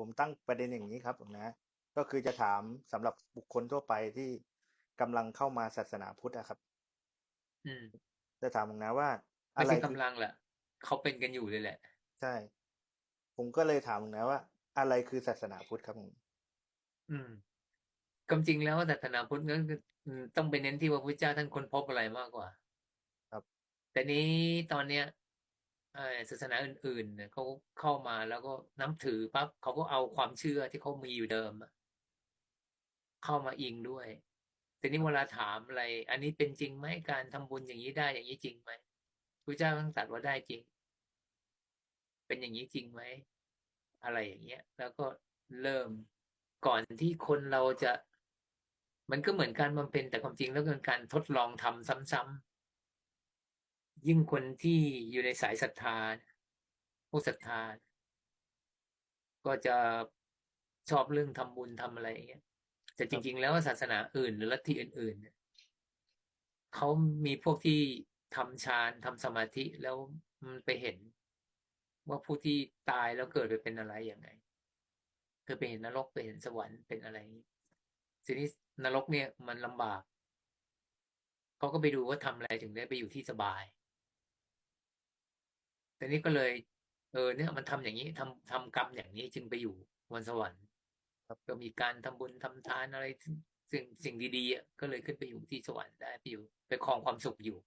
ผมตั้งประเด็นอย่างนี้ครับผมนะ ก็คือจะถามสำหรับบุคคลทั่วไปที่กำลังเข้ามาศาสนาพุทธอะครับ อืม จะถามผมนะว่าไม่อะไรใช่คือกำลังแหละเขาเป็นกันอยู่เลยแหละ ใช่ ผมก็เลยถามผมนะว่า อะไรคือศาสนาพุทธครับผมอืมความจริงแล้วศาสนาพุทธนั้นคืออืมต้องไปเน้นที่ว่าพระพุทธเจ้าท่านค้นพบอะไรมากกว่า ครับ แต่นี้ตอนเนี้ยเอ่อ ศาสนาอื่นๆเนี่ยเขาเข้ามาแล้วก็นับถือปั๊บเขาก็เอาความเชื่อที่เขามีอยู่เดิม เข้ามาอิงด้วยแต่นี่เวลาถามอะไร อันนี้เป็นจริงไหมการทำบุญอย่างนี้ได้อย่างนี้จริงไหมพระเจ้าท่านตรัสว่าได้จริง เป็นอย่างนี้จริงไหมอะไรอย่างเงี้ย แล้วก็เริ่มก่อนที่คนเราจะ มันก็เหมือนการบำเพ็ญแต่ความจริงแล้วเป็นการทดลองทำซ้ำๆ ยิ่งคนที่อยู่ในสายศรัทธาพวกศรัทธา ก็จะชอบเรื่องทำบุญทำอะไรอย่างเงี้ยแต่จริง ๆ แล้วศาสนาอื่น หรือลัทธิอื่นๆเนี่ยเขามีพวกที่ทำฌานทำสมาธิแล้วมันไปเห็น ว่าผู้ที่ตายแล้วเกิดไปเป็นอะไรอย่างไงคือไปเห็นนรกไปเห็นสวรรค์เป็นอะไรทีนี้นรกเนี่ยมันลำบากเขาก็ไปดูว่าทำอะไรถึงได้ไปอยู่ที่สบาย แต่นี้ก็เลย เออเนี่ยมันทำอย่างนี้ทำทำกรรมอย่างนี้จึงไปอยู่บนสวรรค์ครับก็มีการทำบุญทำทานอะไรสิ่งสิ่งดีๆอะก็เลยขึ้นไปอยู่ที่สวรรค์ได้ไปอยู่ไปครองความสุขอยู่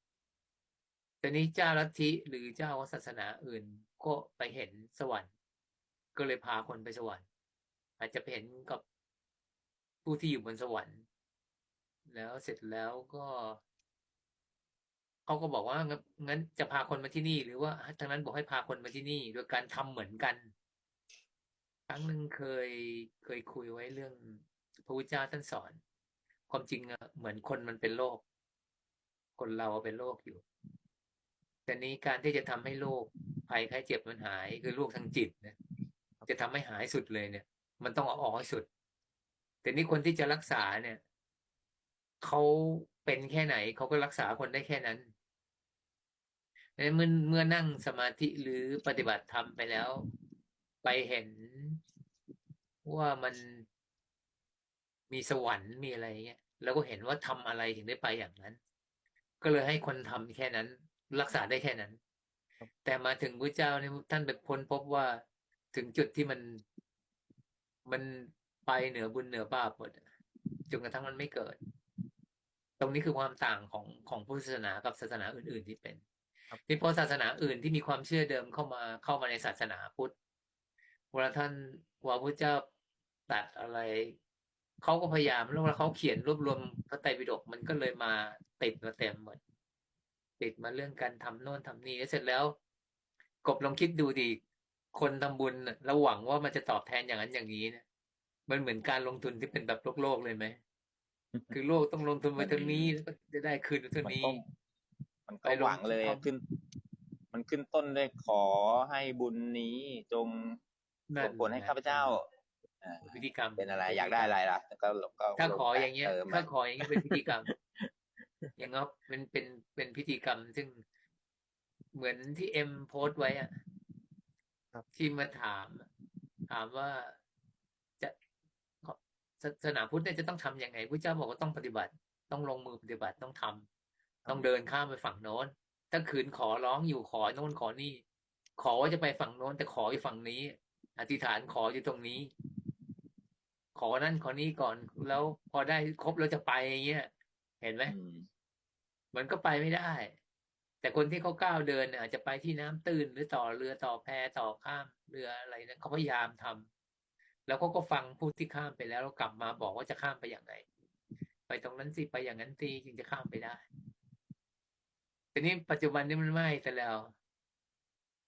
แต่นี้เจ้าลัทธิหรือเจ้าศาสนาอื่นก็ไปเห็นสวรรค์ ก็เลยพาคนไปสวรรค์ อาจจะไปเห็นกับผู้ที่อยู่บนสวรรค์ แล้วเสร็จแล้วก็ เขาก็บอกว่างั้นจะพาคนมาที่นี่ หรือว่าทางนั้นบอกให้พาคนมาที่นี่ โดยการทำเหมือนกัน ครั้งหนึ่งเคยเคยคุยไว้เรื่อง พระพุทธเจ้าท่านสอน ความจริงอะเหมือนคนมันเป็นโรคคนเราเป็นโรคอยู่ แต่นี้การที่จะทำให้โรคภัยไข้เจ็บมันหาย คือโรคทางจิตนี่ยจะทำให้หายสุดเลยเนี่ย มันต้องเอาออกให้สุด แต่นี่คนที่จะรักษาเนี่ยเขา เป็นแค่ไหนเขาก็รักษาคนได้แค่นั้นเมื่อเมื่อนั่งสมาธิหรือปฏิบัติธรรมไปแล้ว ไปเห็นว่ามันมีสวรรค์มีอะไรเงี้ยแล้วก็เห็นว่าทำอะไรถึงได้ไปอย่างนั้น ก็เลยให้คนทำแค่นั้น รักษาได้แค่นั้น แต่มาถึงพระเจ้าเนี่ยท่านไปพ้นพบว่าถึงจุดที่มันมันไปเหนือบุญเหนือบาปหมดจนกระทั่งมันไม่เกิด รงนี้คือความต่างของของพุทธศาสนากับศาสนาอื่น ๆที่เป็นครับที่เพราะศาสนาอื่นที่มีความเชื่อเดิมเข้ามาเข้ามาในศาสนาพุทธเวลาท่านว่าพระเจ้าตรัดอะไรเขาก็พยายามแล้วเวลาเขาเขียนรวบรวมพระไตรปิฎกมันก็เลยมาติดมาเต็มหมดติดมาเรื่องการทำโน่นทำนี่แล้วเสร็จแล้ว กบลองคิดดูดิคนทำบุญน่ะแล้วหวังว่ามันจะตอบแทนอย่างนั้นอย่างนี้นะมันเหมือนการลงทุนที่เป็นแบบโลกโลกๆเลยไหม คือโลกต้องลงทุนไปเท่านี้แล้วก็จะได้คืนเท่ามันนี้ก็มันก็ไปลงหวังเลยทุนขึ้น มันขึ้นต้นด้วยขอให้บุญนี้จงนั่ส่นงผลให้ข้าพเจ้าอ่าพิธีกรรมเป็นอะไรอยากได้อะไรล่ะก็ก็ถ้าขออย่างเงี้ยเติมถ้าขออย่างเงี้ยเป็นพิธีกรรม อย่างเงี้ยเป็นเป็นเป็นพิธีกรรม ซึ่งเหมือนที่เอ็มโพสต์ไว้อะครับที่มาถามอะถามว่าจะศา สนาพุทธเนี่ยจะต้องทำยังไงพระเจ้าบอกว่าต้องปฏิบัติ ต้องลงมือปฏิบัติต้องทำต้องเดินข้ามไปฝั่งโน้น ถ้าขืนขอร้องอยู่ขอโน้นขอนี่ ขอว่าจะไปฝั่งโน้นแต่ขออยู่ฝั่งนี้ อธิษฐานขออยู่ตรงนี้ ขอนั่นขอนี้ก่อนแล้วพอได้ครบแล้วจะไปอย่างเงี้ยเห็นไหมอืมมันก็ไปไม่ได้ แต่คนที่เขาก้าวเดินเนี่ยอาจจะไปที่น้ำตื้นหรือต่อเรือต่อแพต่อข้ามเรืออะไรนะเขาพยายามทำ แล้วเขาก็ฟังผู้ที่ข้ามไปแล้วแล้วกลับมาบอกว่าจะข้ามไปอย่างไรไปตรงนั้นสิไปอย่างนั้นสิจึงจะข้ามไปได้แต่นี่ปัจจุบันนี้มันไม่แต่แล้ว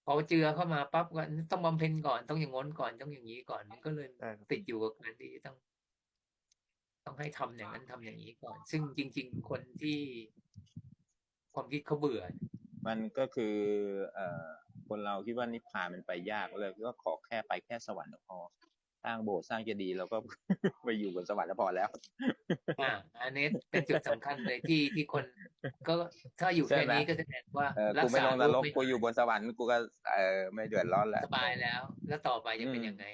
พอเจือเข้ามาปั๊บก็ต้องบำเพ็ญก่อนต้องอย่างง้นก่อนต้องอย่างนี้ก่อน มันก็เลยได้ครับติดอยู่กับการที่ต้อง ต้องให้ทำอย่างนั้นทำอย่างนี้ก่อน ซึ่งจริง ๆ คนที่ความคิดเขาเบื่อ มันก็คือ เอ่อคนเราคิดว่านิพพานมันไปยากเลยก็ขอแค่ไปแค่สวรรค์ก็พอส ร้างโบสถ์สร้างเจดีย์เราก็ไปอยู่บนสวรรค์แล้วพอแล้วอ่าอันนี้เป็นจุดสำคัญเลยที่ที่คน ก็ถ้าอยู่ใช่แค่ไหมนี้ก็แสดงว่าเออรักูกไม่ษาลงนรกไม่กูอยู่บนสวรรค์กูก็เออไม่เดือดร้อนแล้วสบายแล้ว แล้วต่อไปจะเป็นยังไง